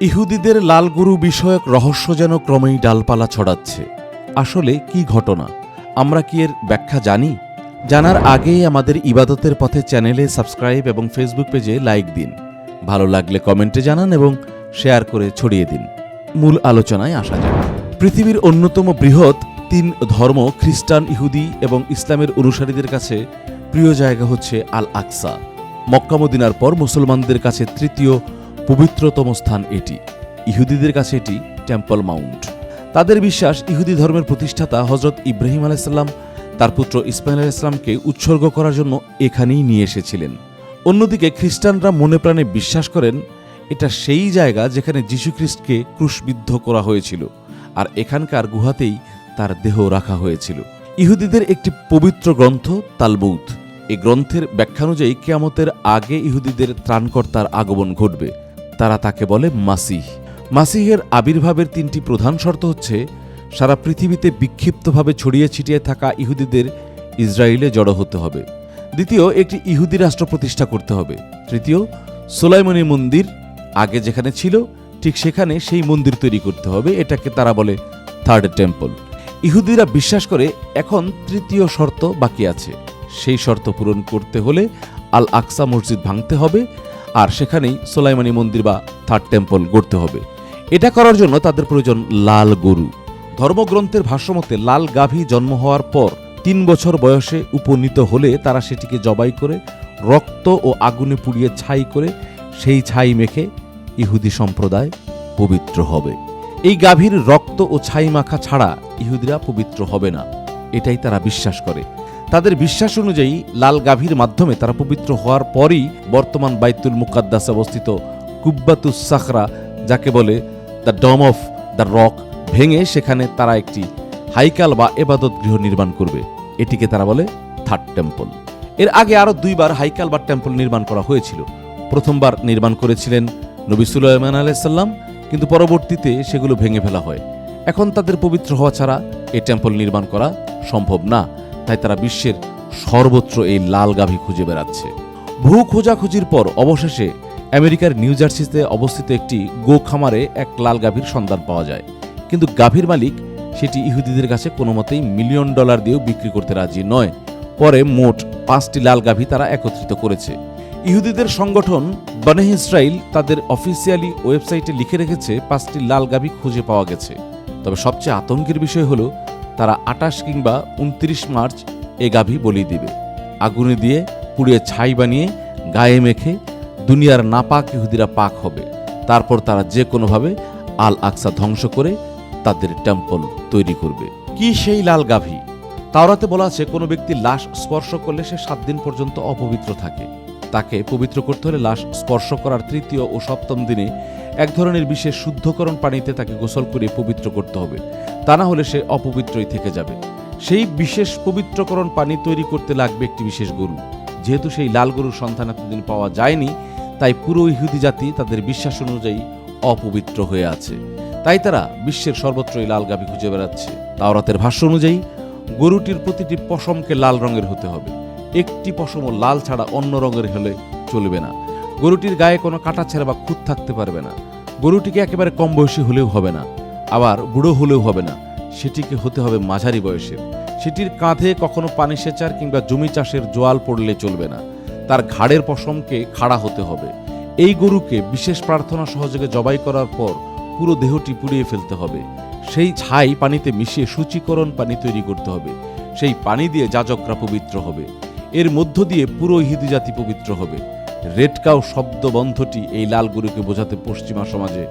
ইহুদিদের লাল গরু বিষয়ক রহস্য যেন ক্রমেই ডালপালা ছড়াচ্ছে। আসলে কি ঘটনা? আমরা কি এর ব্যাখ্যা জানি? জানার আগেই আমাদের ইবাদতের পথে চ্যানেলে সাবস্ক্রাইব এবং ফেসবুক পেজে লাইক দিন। ভালো লাগলে কমেন্টে জানান এবং শেয়ার করে ছড়িয়ে দিন। মূল আলোচনায় আসা যাক। পৃথিবীর অন্যতম বৃহৎ তিন ধর্ম খ্রিস্টান, ইহুদি এবং ইসলামের অনুসারীদের কাছে প্রিয় জায়গা হচ্ছে আল আকসা মক্কা মদিনার পর মুসলমানদের কাছে তৃতীয় পবিত্রতম স্থান এটি। ইহুদিদের কাছে এটি টেম্পল মাউন্ট। তাদের বিশ্বাস ইহুদি ধর্মের প্রতিষ্ঠাতা হজরত ইব্রাহিম আলাইসাল্লাম তার পুত্র ইসমাইল আলাইসলামকে উৎসর্গ করার জন্য এখানেই নিয়ে এসেছিলেন। অন্যদিকে খ্রিস্টানরা মনে প্রাণে বিশ্বাস করেন, এটা সেই জায়গা যেখানে যীশুখ্রিস্টকে ক্রুশবিদ্ধ করা হয়েছিল, আর এখানকার গুহাতেই তার দেহ রাখা হয়েছিল। ইহুদিদের একটি পবিত্র গ্রন্থ তালবুত এই গ্রন্থের ব্যাখ্যানুযায়ী কেয়ামতের আগে ইহুদিদের ত্রাণকর্তার আগমন ঘটবে। তারা তাকে বলে মাসিহ। মাসিহের আবির্ভাবের তিনটি প্রধান শর্ত হচ্ছে, সারা পৃথিবীতে বিক্ষিপ্তভাবে ছড়িয়ে ছিটিয়ে থাকা ইহুদিদের ইসরায়েলে জড়ো হতে হবে। দ্বিতীয়, একটি ইহুদি রাষ্ট্র প্রতিষ্ঠা করতে হবে। তৃতীয় সোলাইমনি মন্দির আগে যেখানে ছিল, ঠিক সেখানে সেই মন্দির তৈরি করতে হবে, এটাকে তারা বলে থার্ড টেম্পল। ইহুদিরা বিশ্বাস করে এখন তৃতীয় শর্ত বাকি আছে। সেই শর্ত পূরণ করতে হলে আল আকসা মসজিদ ভাঙতে হবে আর সেখানেই সোলাইমানি মন্দির বা থার্ড টেম্পল গড়তে হবে। এটা করার জন্য তাদের প্রয়োজন লাল গরু। ধর্মগ্রন্থের ভাষ্যমতে লাল গাভী জন্ম হওয়ার পর তিন বছর বয়সে উপনীত হলে তারা সেটিকে জবাই করে রক্ত ও আগুনে পুড়িয়ে ছাই করে সেই ছাই মেখে ইহুদি সম্প্রদায় পবিত্র হবে। এই গাভীর রক্ত ও ছাই মাখা ছাড়া ইহুদিরা পবিত্র হবে না। এটাই তারা বিশ্বাস করে। তাদের বিশ্বাস অনুযায়ী লাল গাভীর মাধ্যমে তারা পবিত্র হওয়ার পরই বর্তমান বাইতুল মুকাদ্দাস অবস্থিত কুব্বাতুস সাখরা, যাকে বলে the dum of the rock ভেঙে সেখানে তারা একটি হাইকাল বা এবাদত গৃহ নির্মাণ করবে। এটিকে তারা বলে থার্ড টেম্পল এর আগে আরও দুইবার হাইকাল বা টেম্পল নির্মাণ করা হয়েছিল। প্রথমবার নির্মাণ করেছিলেন নবী সুলাইমান আলাইসাল্লাম কিন্তু পরবর্তীতে সেগুলো ভেঙে ফেলা হয়। এখন তাদের পবিত্র হওয়া ছাড়া এই টেম্পল নির্মাণ করা সম্ভব না। তাই তারা বিশ্বের সর্বত্র এই লাল গাভী খুঁজে বেড়াচ্ছে। ভূ খোঁজাখুঁজির পর অবশেষে আমেরিকার নিউ জার্সিতে অবস্থিত একটি গো খামারে এক লাল গাভীর সন্ধান পাওয়া যায়। কিন্তু গাভীর মালিক সেটি ইহুদিদের কাছে কোনো মতেই মিলিয়ন ডলার দিয়েও বিক্রি করতে রাজি নয়। পরে মোট পাঁচটি লাল গাভী তারা একত্রিত করেছে। ইহুদিদের সংগঠন বনে ইসরাইল তাদের অফিসিয়ালি ওয়েবসাইটে লিখে রেখেছে, পাঁচটি লাল গাভী খুঁজে পাওয়া গেছে। তবে সবচেয়ে আতঙ্কের বিষয় হলো তারা আটাশ কিংবা উনত্রিশ মার্চ এ গাভী বলি দিবে। আগুনে দিয়ে পুড়িয়ে ছাই বানিয়ে গায়ে মেখে দুনিয়ার নাপাক ইহুদিরা পাক হবে। তারপর তারা যে কোনোভাবে আল আকসা ধ্বংস করে তাদের টেম্পল তৈরি করবে। কি সেই লাল গাভী? তাওরাতে বলা আছে, কোনো ব্যক্তি লাশ স্পর্শ করলে সে সাত দিন পর্যন্ত অপবিত্র থাকে। তাকে পবিত্র করতে হলে লাশ স্পর্শ করার তৃতীয় ও সপ্তম দিনে এক ধরনের বিশেষ শুদ্ধকরণ পানিতে তাকে গোসল করে পবিত্র করতে হবে। তা না হলে সে অপবিত্রই থেকে যাবে। সেই বিশেষ পবিত্রকরণ পানি তৈরি করতে লাগবে একটি বিশেষ গরু। যেহেতু সেই লাল গরুর সন্তান এতদিন পাওয়া যায়নি, তাই পুরো ইহুদি জাতি তাদের বিশ্বাস অনুযায়ী অপবিত্র হয়ে আছে। তাই তারা বিশ্বের সর্বত্রই লাল গাভী খুঁজে বেড়াচ্ছে। তাওরাতের ভাষ্য অনুযায়ী, গরুটির প্রতিটি পশমকে লাল রঙের হতে হবে। একটি পশমও লাল ছাড়া অন্য রঙের হলে চলবে না। গরুটির গায়ে কোনো কাটা ছেঁড়া বা খুঁত থাকতে পারবে না। গরুটিকে একেবারে কম বয়সী হলেও হবে না। আবার বুড়ো হলেও হবে না। সেটিকে হতে হবে মাঝারি বয়সের সেটির কাঁধে কখনো পানি সেচার কিংবা জমি চাষের জোয়াল পড়লে চলবে না। তার ঘাড়ের পশমকে খাড়া হতে হবে। এই গরুকে বিশেষ প্রার্থনা সহযোগে জবাই করার পর পুরো দেহটি পুড়িয়ে ফেলতে হবে। সেই ছাই পানিতে মিশিয়ে সূচীকরণ পানি তৈরি করতে হবে। সেই পানি দিয়ে যাজকরা পবিত্র হবে। এর মধ্য দিয়ে পুরো ইহুদি জাতি পবিত্র হবে। রেডকাও শব্দবন্ধটি এই লাল গরুকে বোঝাতে পশ্চিমা সমাজে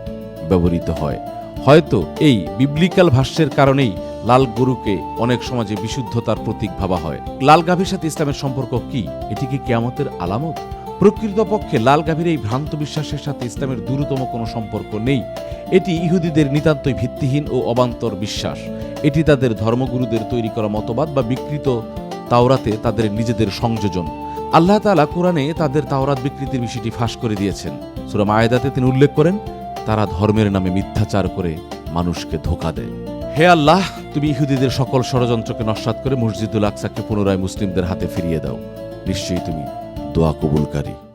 ব্যবহৃত হয়। হয়তো এই বিবলিক্যাল ভাষ্যের কারণেই লাল গরুকে অনেক সমাজে বিশুদ্ধতার প্রতীক ভাবা হয়। লাল গাভীর সাথে ইসলামের সম্পর্ক কি? এটি কি কেয়ামতের আলামত? প্রকৃতপক্ষে লাল গাভীর এই ভ্রান্ত বিশ্বাসের সাথে ইসলামের দূরতম কোনো সম্পর্ক নেই। এটি ইহুদিদের নিতান্তই ভিত্তিহীন ও অবান্তর বিশ্বাস। এটি তাদের ধর্মগুরুদের তৈরি করা মতবাদ বা বিকৃত তাওরাতে তাদের নিজেদের সংযোজন। আল্লাহ তালা কোরআনে তাদের তাওরাত বিকৃতির বিষয়টি ফাঁস করে দিয়েছেন। সুরাম আয়দাতে তিনি উল্লেখ করেন, তারা ধর্মের নামে মিথ্যাচার করে মানুষকে ধোকা দেয়। হে আল্লাহ, তুমি ইহুদিদের সকল ষড়যন্ত্রকে নস্বাত করে মসজিদুল আকসাকে পুনরায় মুসলিমদের হাতে ফিরিয়ে দাও। নিশ্চয়ই তুমি দোয়া কবুলকারী।